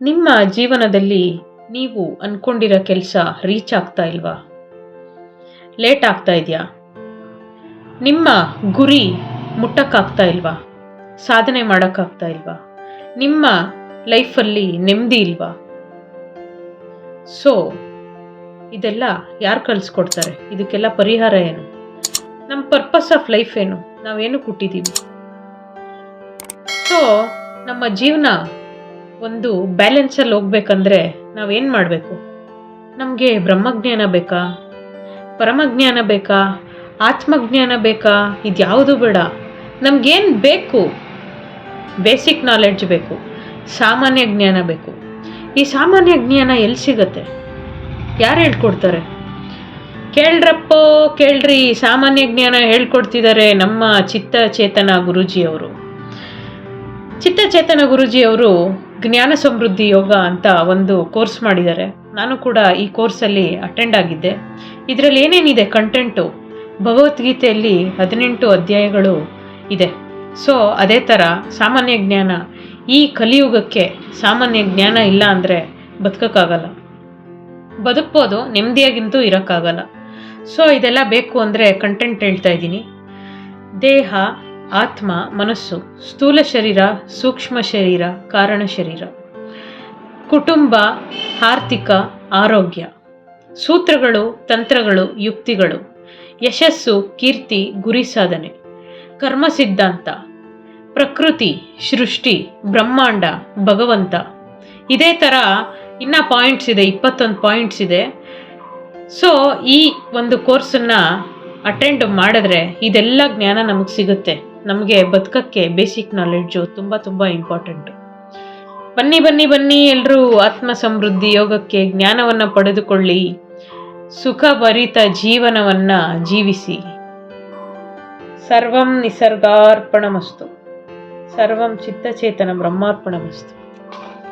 ನಿಮ್ಮ ಜೀವನದಲ್ಲಿ ನೀವು ಅಂದ್ಕೊಂಡಿರೋ ಕೆಲಸ ರೀಚ್ ಆಗ್ತಾ ಇಲ್ವಾ? ಲೇಟ್ ಆಗ್ತಾ ಇದೆಯಾ? ನಿಮ್ಮ ಗುರಿ ಮುಟ್ಟಕ್ಕಾಗ್ತಾ ಇಲ್ವಾ? ಸಾಧನೆ ಮಾಡೋಕ್ಕಾಗ್ತಾ ಇಲ್ವಾ? ನಿಮ್ಮ ಲೈಫಲ್ಲಿ ನೆಮ್ಮದಿ ಇಲ್ವಾ? ಸೊ, ಇದೆಲ್ಲ ಯಾರು ಕಲಿಸ್ಕೊಡ್ತಾರೆ ಇದಕ್ಕೆಲ್ಲ ಪರಿಹಾರ ಏನು? ನಮ್ಮ ಪರ್ಪಸ್ ಆಫ್ ಲೈಫ್ ಏನು? ನಾವೇನು ಕೊಟ್ಟಿದ್ದೀವಿ? ಸೊ, ನಮ್ಮ ಜೀವನ ಒಂದು ಬ್ಯಾಲೆನ್ಸಲ್ಲಿ ಹೋಗ್ಬೇಕಂದ್ರೆ ನಾವೇನು ಮಾಡಬೇಕು? ನಮಗೆ ಬ್ರಹ್ಮಜ್ಞಾನ ಬೇಕಾ? ಪರಮಜ್ಞಾನ ಬೇಕಾ? ಆತ್ಮಜ್ಞಾನ ಬೇಕಾ? ಇದ್ಯಾವುದು ಬೇಡ. ನಮಗೇನು ಬೇಕು? ಬೇಸಿಕ್ ನಾಲೆಡ್ಜ್ ಬೇಕು. ಸಾಮಾನ್ಯ ಜ್ಞಾನ ಬೇಕು. ಈ ಸಾಮಾನ್ಯ ಜ್ಞಾನ ಎಲ್ಲಿ ಸಿಗತ್ತೆ? ಯಾರು ಹೇಳ್ಕೊಡ್ತಾರೆ? ಕೇಳ್ರಪ್ಪೋ, ಕೇಳ್ರಿ. ಸಾಮಾನ್ಯ ಜ್ಞಾನ ಹೇಳ್ಕೊಡ್ತಿದ್ದಾರೆ ನಮ್ಮ ಚಿತ್ತ ಚೇತನ ಗುರೂಜಿಯವರು. ಚಿತ್ತಚೇತನ ಗುರೂಜಿಯವರು ಜ್ಞಾನ ಸಮೃದ್ಧಿ ಯೋಗ ಅಂತ ಒಂದು ಕೋರ್ಸ್ ಮಾಡಿದ್ದಾರೆ. ನಾನು ಕೂಡ ಈ ಕೋರ್ಸಲ್ಲಿ ಅಟೆಂಡ್ ಆಗಿದ್ದೆ. ಇದರಲ್ಲಿ ಏನೇನಿದೆ ಕಂಟೆಂಟು ಭಗವದ್ಗೀತೆಯಲ್ಲಿ ಹದಿನೆಂಟು ಅಧ್ಯಾಯಗಳು ಇದೆ. ಸೊ ಅದೇ ಥರ ಸಾಮಾನ್ಯ ಜ್ಞಾನ. ಈ ಕಲಿಯುಗಕ್ಕೆ ಸಾಮಾನ್ಯ ಜ್ಞಾನ ಇಲ್ಲ ಅಂದರೆ ಬದುಕೋಕ್ಕಾಗಲ್ಲ. ಬದುಕ್ಬೋದು ನೆಮ್ಮದಿಯಾಗಿಂತೂ ಇರೋಕ್ಕಾಗಲ್ಲ. ಸೊ ಇದೆಲ್ಲ ಬೇಕು ಅಂದರೆ ಕಂಟೆಂಟ್ ಹೇಳ್ತಾ ಇದ್ದೀನಿ. ದೇಹ ಆತ್ಮ, ಮನಸ್ಸು, ಸ್ಥೂಲ ಶರೀರ, ಸೂಕ್ಷ್ಮ ಶರೀರ, ಕಾರಣ ಶರೀರ. ಕುಟುಂಬ, ಆರ್ಥಿಕ, ಆರೋಗ್ಯ. ಸೂತ್ರಗಳು, ತಂತ್ರಗಳು, ಯುಕ್ತಿಗಳು. ಯಶಸ್ಸು, ಕೀರ್ತಿ, ಗುರಿ ಸಾಧನೆ. ಕರ್ಮ ಸಿದ್ಧಾಂತ. ಪ್ರಕೃತಿ, ಸೃಷ್ಟಿ, ಬ್ರಹ್ಮಾಂಡ, ಭಗವಂತ. ಇದೇ ಥರ ಇನ್ನೂ ಪಾಯಿಂಟ್ಸ್ ಇದೆ, ಇಪ್ಪತ್ತೊಂದು ಪಾಯಿಂಟ್ಸ್ ಇದೆ. ಸೊ ಈ ಒಂದು ಕೋರ್ಸನ್ನು ಅಟೆಂಡ್ ಮಾಡಿದ್ರೆ ಇದೆಲ್ಲ ಜ್ಞಾನ ನಮಗೆ ಸಿಗುತ್ತೆ. ನಮಗೆ ಬದುಕಕ್ಕೆ ಬೇಸಿಕ್ ನಾಲೆಡ್ಜು ತುಂಬ ತುಂಬ ಇಂಪಾರ್ಟೆಂಟು ಬನ್ನಿ ಬನ್ನಿ ಬನ್ನಿ ಎಲ್ಲರೂ ಆತ್ಮ ಸಮೃದ್ಧಿ ಯೋಗಕ್ಕೆ ಜ್ಞಾನವನ್ನು ಪಡೆದುಕೊಳ್ಳಿ. ಸುಖಭರಿತ ಜೀವನವನ್ನು ಜೀವಿಸಿ. ಸರ್ವಂ ನಿಸರ್ಗಾರ್ಪಣಮಸ್ತು. ಸರ್ವಂ ಚಿತ್ತಚೇತನ ಬ್ರಹ್ಮಾರ್ಪಣಮಸ್ತು.